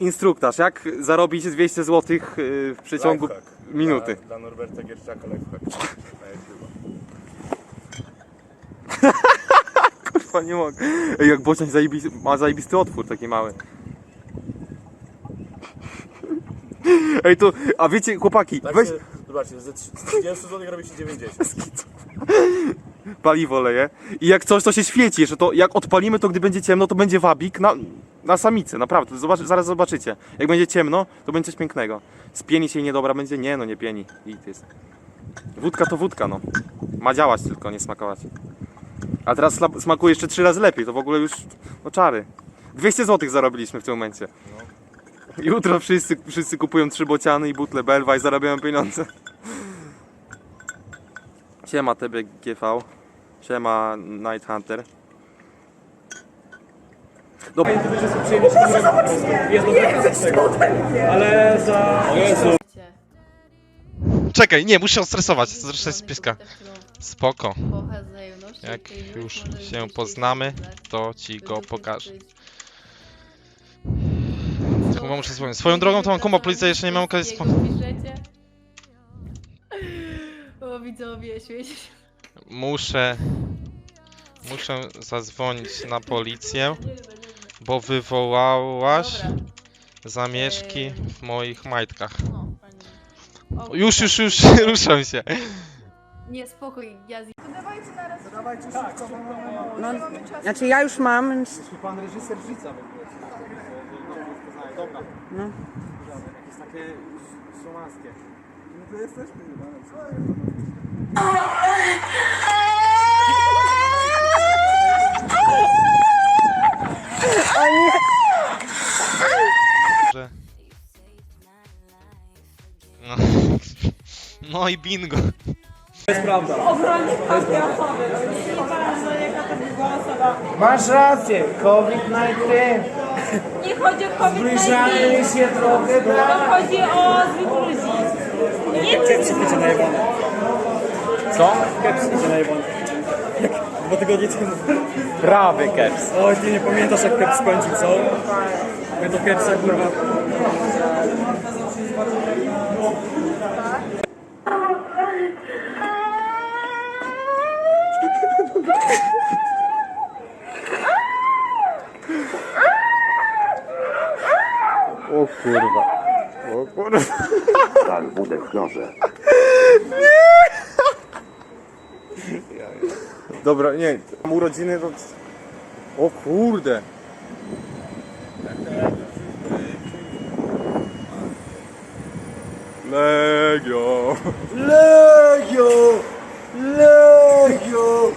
instruktaż, jak zarobić 200 zł w przeciągu Lifehack. minuty. Dla, dla Norberta Gierczaka lifehack. Na YouTube'a. Kurwa, nie mogę. Ej, jak Bocian zajebisty, ma zajebisty otwór taki mały. Ej, to, a wiecie, chłopaki, Tak weź się, zobaczcie, ze 30 zł robi się 90. paliwo leje i jak coś, to się świeci, że to jak odpalimy, to gdy będzie ciemno, to będzie wabik na, na samicy, naprawdę, Zobacz, zaraz zobaczycie. Jak będzie ciemno, to będzie coś pięknego. Spieni się i niedobra będzie? Nie, no nie pieni. I jest. Wódka to wódka, no. Ma działać tylko, nie smakować. A teraz smakuje jeszcze trzy razy lepiej, to w ogóle już, no czary. 200 zł zarobiliśmy w tym momencie. Jutro wszyscy, wszyscy kupują trzy bociany i butle Belwa i zarabiają pieniądze. Siema TBGV. Siema Night Hunter. Dobra, Ale za... Czekaj, nie, muszę stresować. Zresztą jest pieska. Spoko. Jak już się poznamy, To ci go pokażę. Chyba muszę swoją. Swoją drogą to mam kumba policja, jeszcze nie mam okazji spo... O widzowie, śmiejcie się. Muszę... Muszę zadzwonić na policję, bo wywołałaś Dobra. zamieszki w moich majtkach. O, fajnie. O, Już, już, już, ruszam się. Nie, spokój, ja z... No, znaczy ja już mam, więc... pan reżyser Życa w ogóle. Dobra. No. Jakieś takie szomanskie. No to jesteśmy Że... No. no i bingo. Masz rację, COVID-19. Nie chodzi o COVID-19, Zbliżamy się trochę to do... chodzi o zwykłych ludzi. Nie Keps idzie na jebany. Co? Keps idzie na jebany. Jak dwa tygodnie temu. Prawy keps. Oj, ty nie pamiętasz jak Keps skończył, co? My do Kepsa, kurwa. O kurwa. O kurwa. Nie! Dobra, nie. Mam urodziny to... O kurde. Legio. Legio! Legio!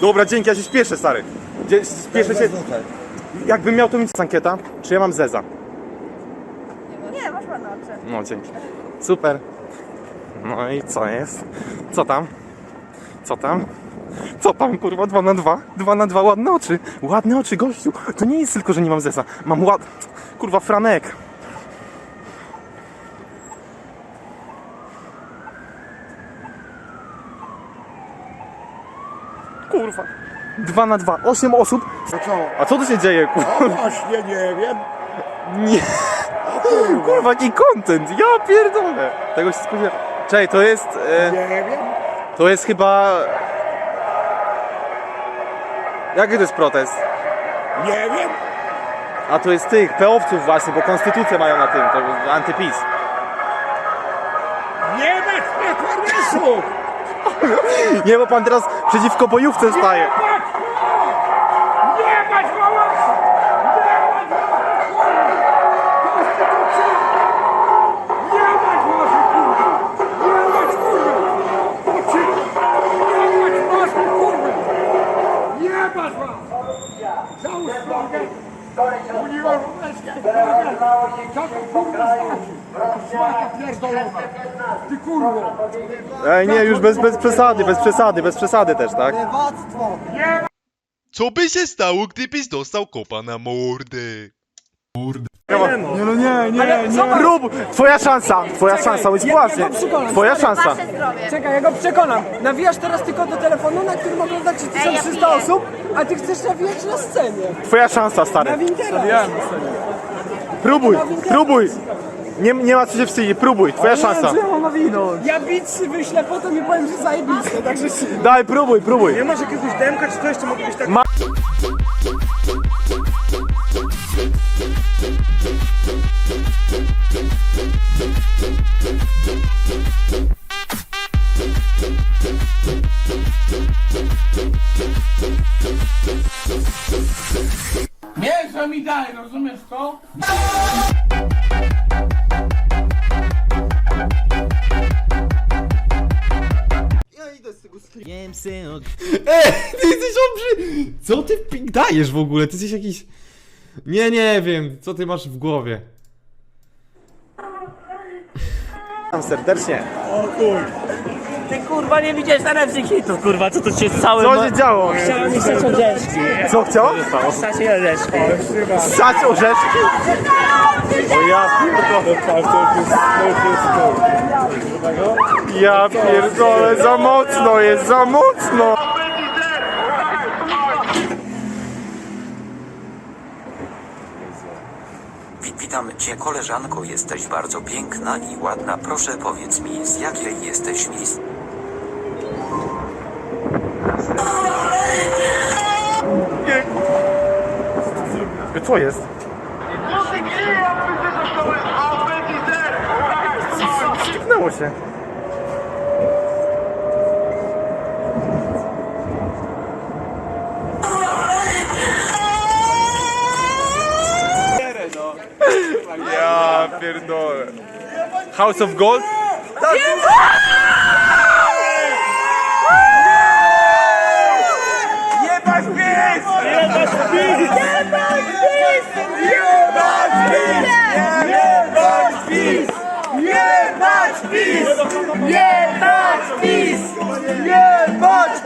Dobra, dzięki, ja się śpieszę, stary. Dzie- Śpieszę się. Jakbym miał to mieć ankieta, czy ja mam zeza? Nie, masz ładne oczy. No, dzięki. Super. No i co jest? Co tam? Co tam? Co tam, kurwa, 2 na 2? 2 na 2 ładne oczy. Ładne oczy, gościu. To nie jest tylko, że nie mam zesa. Mam ład... Kurwa, franek. Kurwa. 2 na 2. 8 osób. A co tu się dzieje, kurwa? Właśnie nie wiem. Nie. Kurwa, jaki content. Ja pierdolę. Tego się spodziewałem. Czekaj, to jest... E, Nie wiem. to jest chyba... Jaki to jest protest? Nie wiem. A to jest tych, peowców właśnie, bo konstytucję mają na tym, to antypis. Nie ma preferensu! Nie, bo pan teraz przeciwko bojówce staje. Nie Ty kurwo! Ej, nie, już bez, bez przesady, bez przesady, bez przesady też, tak? Co by się stało, gdybyś dostał kopa na mordę? Nie, no nie, nie, nie. Rób! Twoja szansa, twoja szansa, być poważnie. Twoja szansa. Czekaj, ja go przekonam. Nawijasz teraz tylko do telefonu, na którym ogląda cię 1300 osób, a ty chcesz nawijać na scenie. Twoja szansa, stary. Nawij teraz. Próbuj, próbuj. Nie, nie ma co się wstydzić, próbuj, twoja szansa. Ja bicy wyślę potem i powiem, że zajebiste, także się... Daj, próbuj, próbuj. Nie masz jakiegoś demka, czy to jeszcze mogę być tak... Ma- Mi daj, rozumiesz to? Ej, ty jesteś obrzy... Co ty pik dajesz w ogóle? Ty jesteś jakiś... Nie, nie wiem, co ty masz w głowie. Witam serdecznie. Ty kurwa nie widziałeś najlepszych hitów, kurwa, co tu się cały... Co się działo? Chciałem mi stać orzeszki. Co chciał? Stać orzeszki. Ssać orzeszki? O ja pierdolę. Ja pierdolę, za mocno jest, za mocno! Wi- Witam cię koleżanko, jesteś bardzo piękna i ładna. Proszę powiedz mi z jakiej jesteś miejsc. Co jest? Skipnęło się. Ja pierdolę. House of Gold?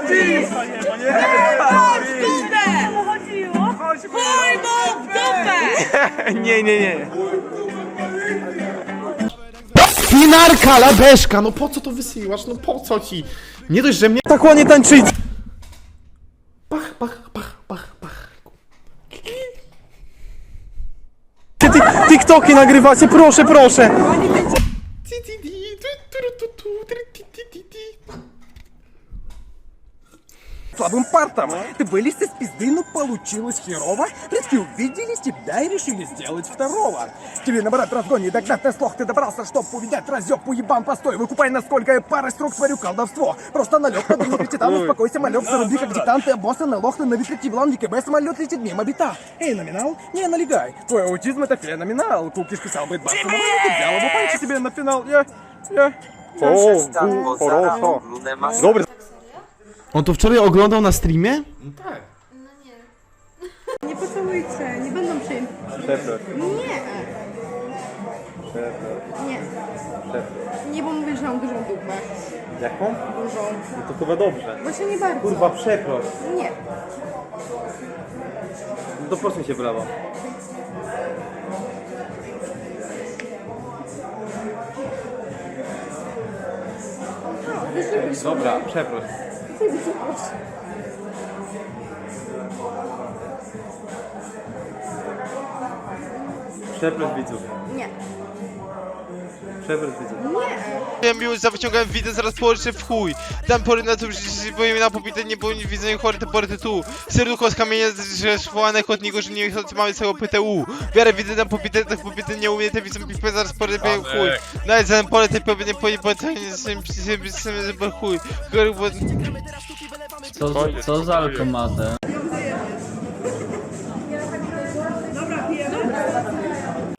Nie, nie, nie. Finarka, labeszka, no po co to wysyłasz? No po co ci? Nie dość, że mnie... Tak ładnie tańczyć. Pach, pach, pach, pach, pach. Ty, ty, TikToki nagrywacie, proszę, proszę. Слабым партом. Ты вылез из пизды, но получилось херово. Предки увидели тебя и решили сделать второго. Тебе наоборот разгон не догнать на слух. Ты добрался, чтоб увидать разъеб, уебан постой. Выкупай, насколько я парой строк творю колдовство. Просто налег, надо не причитал, успокойся, малек, заруби, как диктант, ты обоссан, на лох, ты на детектив, лам, ВКБ, самолет летит мимо бита. Эй, номинал, не налегай. Твой аутизм это феноменал. Кукиш писал бы два самого, ты взял его пальчик себе на финал. Я, я... Gu- хорошо. Dobry. On to wczoraj oglądał na streamie? Nie pocałujcie, nie będą przyjemni. Nie. Nie. Nie, bo mówię, że mam dużą dupę. Jaką? Dużą. To chyba dobrze. Właśnie nie bardzo. Kurwa, przeproś. Nie. No to proszę się brawo. Dobra, przeproś. Przeproś widzów. Nie. Przeproś widzów. Nie. Ja miłość za wyciągałem widzę, zaraz położę w chuj. Dam pory na to, że na popite, nie nie widzę chory, te pory te tu. Serducho z kamienia, że szwołane chodniku, że nie chcą mamy całego PTU. Wiarę widzę tam popite, tak popite nie umie, te widzą piwkę, zaraz pory w chuj. Nawet za pole te powinien po nie z tym z tym z tym chuj. Co, co za alkomatę?